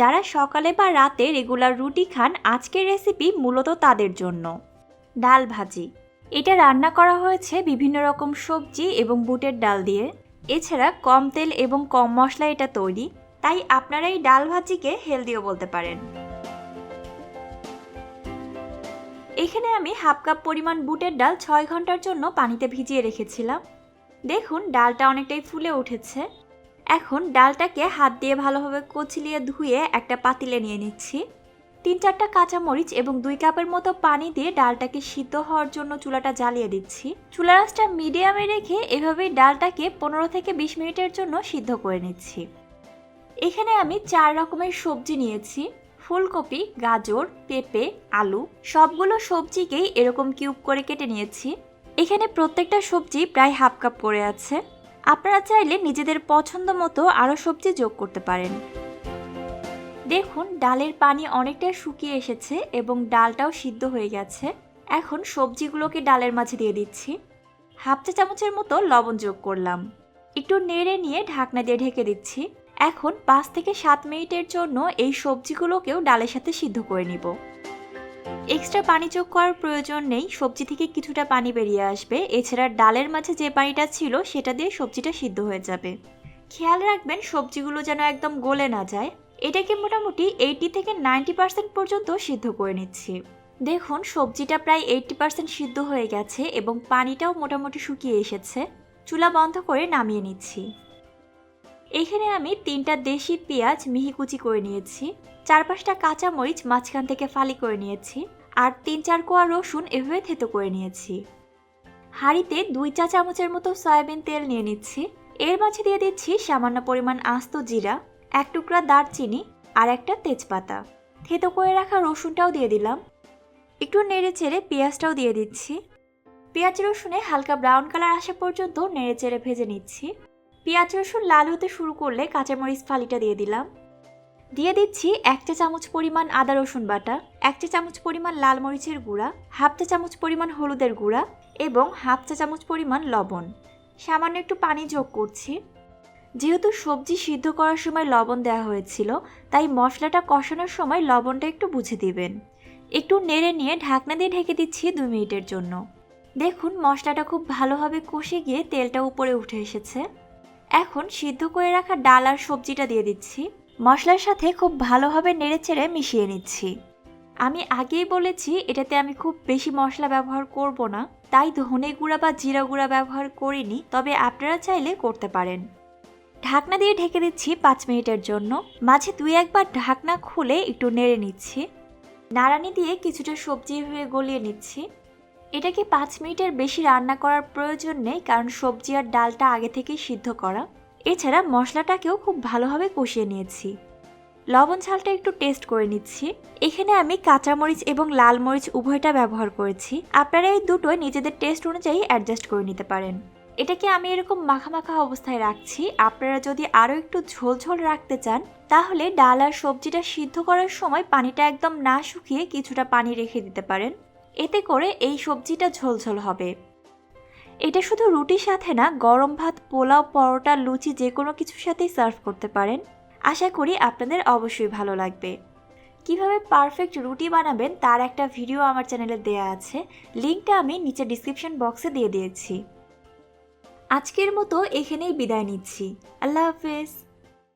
যারা সকালে বা রাতে রেগুলার রুটি খান, আজকের রেসিপি মূলত তাদের জন্য। ডাল ভাজি। এটা রান্না করা হয়েছে বিভিন্ন রকম সবজি এবং বুটের ডাল দিয়ে। এছাড়া কম তেল এবং কম মশলা এটা তৈরি, তাই আপনারা এই ডাল ভাজিকে হেলদিও বলতে পারেন। এখানে আমি হাফ কাপ পরিমাণ বুটের ডাল ছয় ঘণ্টার জন্য পানিতে ভিজিয়ে রেখেছিলাম। দেখুন, ডালটা অনেকটাই ফুলে উঠেছে। এখন ডালটাকে হাত দিয়ে ভালোভাবে কচলিয়ে ধুয়ে একটা পাতিলে নিয়ে নিচ্ছি। তিন চারটা কাঁচামরিচ এবং দুই কাপের মতো পানি দিয়ে ডালটাকে সিদ্ধ হওয়ার জন্য চুলাটা জ্বালিয়ে দিচ্ছি। চুলা মিডিয়ামে রেখে এভাবেই ডালটাকে পনেরো থেকে বিশ মিনিটের জন্য সিদ্ধ করে নিচ্ছি। এখানে আমি চার রকমের সবজি নিয়েছি। ফুলকপি, গাজর, পেঁপে, আলু, সবগুলো সবজিকেই এরকম কিউব করে কেটে নিয়েছি। এখানে প্রত্যেকটা সবজি প্রায় হাফ কাপ করে আছে। আপনারা চাইলে নিজেদের পছন্দ মতো আরও সবজি যোগ করতে পারেন। দেখুন, ডালের পানি অনেকটা শুকিয়ে এসেছে এবং ডালটাও সিদ্ধ হয়ে গেছে। এখন সবজিগুলোকে ডালের মাঝে দিয়ে দিচ্ছি। হাফ চা চামচের মতো লবণ যোগ করলাম। একটু নেড়ে নিয়ে ঢাকনা দিয়ে ঢেকে দিচ্ছি। এখন পাঁচ থেকে সাত মিনিটের জন্য এই সবজিগুলোকেও ডালের সাথে সিদ্ধ করে নিব। এক্সট্রা পানি যোগ করার প্রয়োজন নেই, সবজি থেকে কিছুটা পানি বেরিয়ে আসবে। এছাড়া ডালের মাঝে যে পানিটা ছিল, সেটা দিয়ে সবজিটা সিদ্ধ হয়ে যাবে। খেয়াল রাখবেন, সবজিগুলো যেন একদম গলে না যায়। এটাকে মোটামুটি এইটি থেকে নাইনটি পার্সেন্ট পর্যন্ত সিদ্ধ করে নিচ্ছি। দেখুন, সবজিটা প্রায় এইটটি পার্সেন্ট সিদ্ধ হয়ে গেছে এবং পানিটাও মোটামুটি শুকিয়ে এসেছে। চুলা বন্ধ করে নামিয়ে নিচ্ছি। এখানে আমি তিনটা দেশি পেঁয়াজ মিহিকুচি করে নিয়েছি, চার পাঁচটা কাঁচা মরিচ মাঝখান থেকে ফালি করে নিয়েছি, আর তিন চার কোয়া রসুন এভাবে থেতো করে নিয়েছি। হাঁড়িতে দুই চা চামচের মতো সয়াবিন তেল নিয়ে নিচ্ছি। এর মাঝে দিয়ে দিচ্ছি সামান্য পরিমাণ আস্ত জিরা, এক টুকরা দারচিনি আর একটা তেজপাতা। থেতো করে রাখা রসুনটাও দিয়ে দিলাম। একটু নেড়ে চেড়ে পেঁয়াজটাও দিয়ে দিচ্ছি। পেঁয়াজ রসুনে হালকা ব্রাউন কালার আসা পর্যন্ত নেড়ে চেড়ে ভেজে নিচ্ছি। পেঁয়াজ, রসুন লাল হতে শুরু করলে কাঁচামরিচ ফালিটা দিয়ে দিলাম। দিয়ে দিচ্ছি এক চা চামচ পরিমাণ আদা, রসুন বাটা, এক চা চামচ পরিমাণ লাল মরিচের গুঁড়া, হাফ চা চামচ পরিমাণ হলুদের গুঁড়া এবং হাফ চা চামচ পরিমাণ লবণ। সামান্য একটু পানি যোগ করছি। যেহেতু সবজি সিদ্ধ করার সময় লবণ দেওয়া হয়েছিল, তাই মশলাটা কষানোর সময় লবণটা একটু বুঝে দিবেন। একটু নেড়ে নিয়ে ঢাকনা দিয়ে ঢেকে দিচ্ছি দুই মিনিটের জন্য। দেখুন, মশলাটা খুব ভালোভাবে কষে গিয়ে তেলটা উপরে উঠে এসেছে। এখন সিদ্ধ করে রাখা ডাল আর সবজিটা দিয়ে দিচ্ছি। মশলার সাথে খুব ভালোভাবে নেড়েচেড়ে মিশিয়ে নিচ্ছি। আমি আগেই বলেছি, এটাতে আমি খুব বেশি মশলা ব্যবহার করব না। তাই ধনে গুঁড়া বা জিরা গুঁড়া ব্যবহার করিনি, তবে আপনারা চাইলে করতে পারেন। ঢাকনা দিয়ে ঢেকে দিচ্ছি পাঁচ মিনিটের জন্য। মাঝে দুই একবার ঢাকনা খুলে একটু নেড়ে নিচ্ছি। নাড়ানি দিয়ে কিছুটা সবজি হয়ে গলিয়ে নিচ্ছি। এটাকে পাঁচ মিনিটের বেশি রান্না করার প্রয়োজন নেই কারণ সবজি আর ডালটা আগে থেকেই সিদ্ধ করা? এছাড়া মশলাটাকেও খুব ভালোভাবে কষিয়ে নিয়েছি। লবণ ঝালটা একটু টেস্ট করে নিচ্ছি। এখানে আমি কাঁচামরিচ এবং লাল মরিচ উভয়টা ব্যবহার করেছি। আপনারা এই দুটোই নিজেদের টেস্ট অনুযায়ী অ্যাডজাস্ট করে নিতে পারেন। এটাকে আমি এরকম মাখা মাখা অবস্থায় রাখছি। আপনারা যদি আরও একটু ঝোল ঝোল রাখতে চান, তাহলে ডাল আর সবজিটা সিদ্ধ করার সময় পানিটা একদম না শুকিয়ে কিছুটা পানি রেখে দিতে পারেন। এতে করে এই সবজিটা ঝোলঝোল হবে। এটা শুধু রুটির সাথে না, গরম ভাত, পোলাও, পরোটা, লুচি যে কোনো কিছুর সাথেই সার্ভ করতে পারেন। আশা করি আপনাদের অবশ্যই ভালো লাগবে। কীভাবে পারফেক্ট রুটি বানাবেন তার একটা ভিডিও আমার চ্যানেলে দেয়া আছে। লিঙ্কটা আমি নিচে ডিসক্রিপশন বক্সে দিয়ে দিয়েছি। আজকের মতো এখানেই বিদায় নিচ্ছি। আল্লাহ হাফেজ।